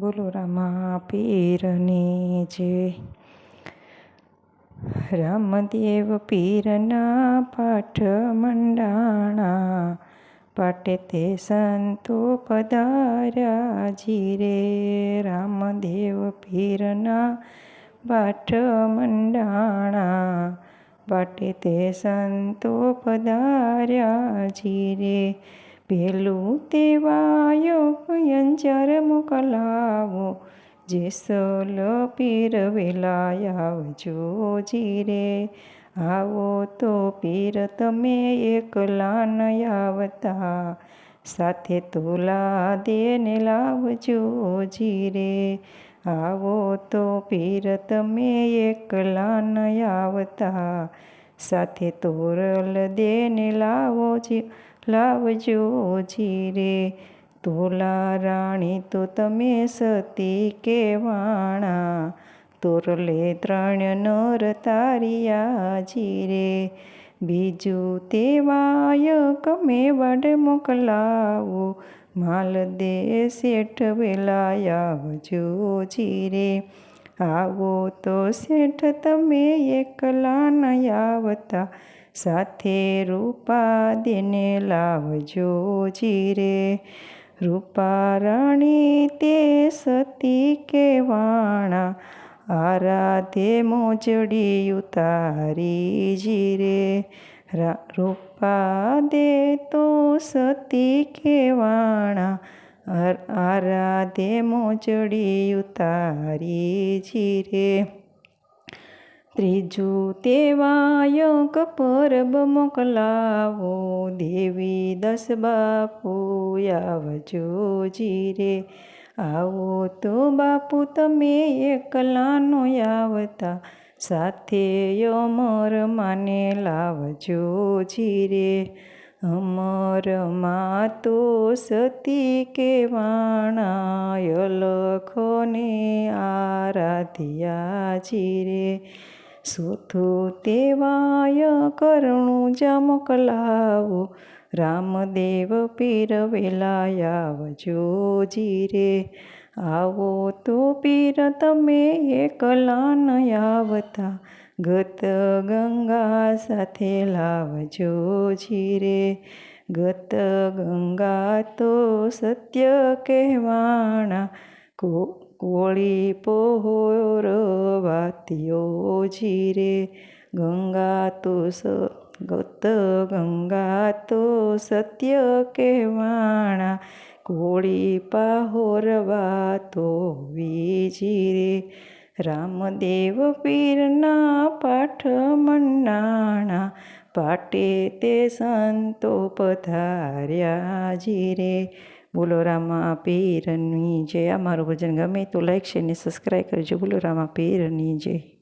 બોલો રામા પીરની જે. રામદેવ પીરના પાઠ મંડાણા, પાટે તે સંતો પધાર્યા જીરે. રામદેવ પીરના પાઠ મંડાણા, પાટે તે સંતો પધાર્યા જીરે. પેલું તે વાયો અંજર મોકલાવો જેસલ પીર વેલા આવજો જીરે. આવો તો પીર તમે એકલા ન આવતા. સાથે તોલા દેને લાવજો જીરે. આવો તો પીર તમે એકલા ન આવતા. સાથે તોરલ દેને લાવો લાવજો જીરે તોલા રાણી તો તમે સતી કેવાણા. તોરલે ત્રણ નર તારિયા જીરે બીજું તેવાય કમે વડ મોકલાવો. માલ દે શેઠ વેલાયા જો જીરે આવો તો શેઠ તમે એકલા ન આવતા. સાથે રૂપા દેને લાવજો જીરે. રૂપા રાણી તે સતી કેવાણા આરાધે મોજડી ઉતારી જીરે. રૂપા દે તો સતી કેવાણા આરાધે મોજડી ઉતારી જીરે. ત્રીજું તેવાય પરબ મોકલાવો. દેવી દસ બાપુ આવજો જીરે. આવો તો બાપુ તમે એકલાનો આવતા. સાથે અમર માને લાવજો જીરે. અમરમાં તો સતી કેવાણા લખોને આરાધ્યા જીરે. સોથો તેવાય કરણું જ મોકલાવો રામદેવ પીર વેલાયાવજો જીરે. આવો તો પીર તમે એકલા ન આવતા. ગત ગંગા સાથે લાવજો જીરે. ગત ગંગા તો સત્ય કહેવાણા. કો કોળી પોહોર વાત્યો જીરે. ગંગા તો સ ગત ગંગા તો સત્ય કહેવાણા. કોળી પાહોરવા તો વીજીરે રામદેવ પીરના પાઠ મન્નાણા, પાટે તે સંતો પધાર્યા જીરે. બોલો રામા પીરની જય. અમારું ભજન ગમે તો લાઈક છે ને સબસ્ક્રાઈબ કરજો. બોલો રામા પીરની જય.